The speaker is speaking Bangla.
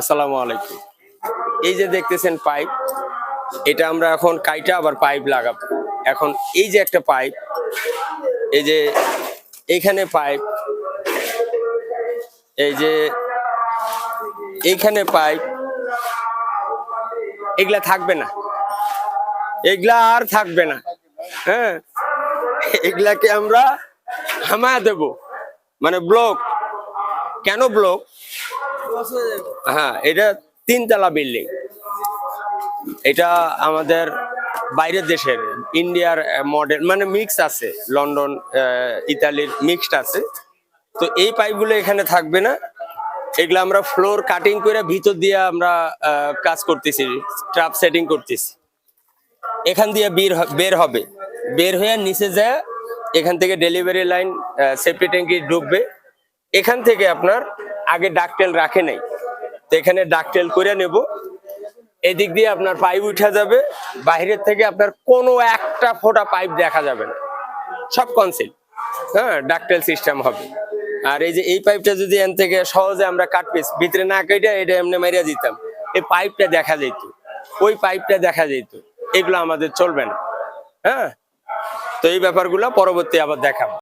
আসসালামু আলাইকুম। এই যে দেখতেছেন পাইপ, এটা আমরা এখন কাইটা আবার পাইপ লাগাবো। এখন এই যে একটা পাইপ, এই যে এইখানে পাইপ, এই যে এইখানে পাইপ, এগুলা থাকবে না। এগুলা আর থাকবে না। হ্যাঁ এগুলাকে আমরা থামায় দেব। মানে ব্লক, কেন ব্লক? হ্যাঁ এটা তিনতলা বিল্ডিং। এটা আমাদের বাইরের দেশের, ইন্ডিয়ার মডেল মানে মিক্স আছে, লন্ডন ইতালির মিক্সড আছে। তো এই পাইপগুলো এখানে থাকবে না। এগুলো আমরা ফ্লোর কাটিং করে ভিতর দিয়ে আমরা কাজ করতেছি ট্রাপ সেটিং করতেছি। এখান দিয়ে বের বের হবে। বের হয়ে নিচে যায়, এখান থেকে ডেলিভারি লাইন সেফটি ট্যাঙ্কি ঢুকবে। এখান থেকে আপনার আগে ডাকটেল রাখে নাই। তো এখানে ডাকটেল করে নেব। এদিক দিয়ে আপনার পাইপ উঠা যাবে। বাইরের থেকে আপনার কোনো একটা ফোঁটা পাইপ দেখা যাবে না। সব কনসিল হ্যাঁ ডাকটেল সিস্টেম হবে। আর এই যে এই পাইপটা যদি এন থেকে সহজে আমরা কাট পিস ভিতরে না কেটে এটা এমনি মারিয়া দিতাম। এই পাইপটা দেখা যেত। ওই পাইপটা দেখা যেত। এগুলো আমাদের চলবে না। হ্যাঁ তো এই ব্যাপারগুলো পরবর্তী আবার দেখাবো।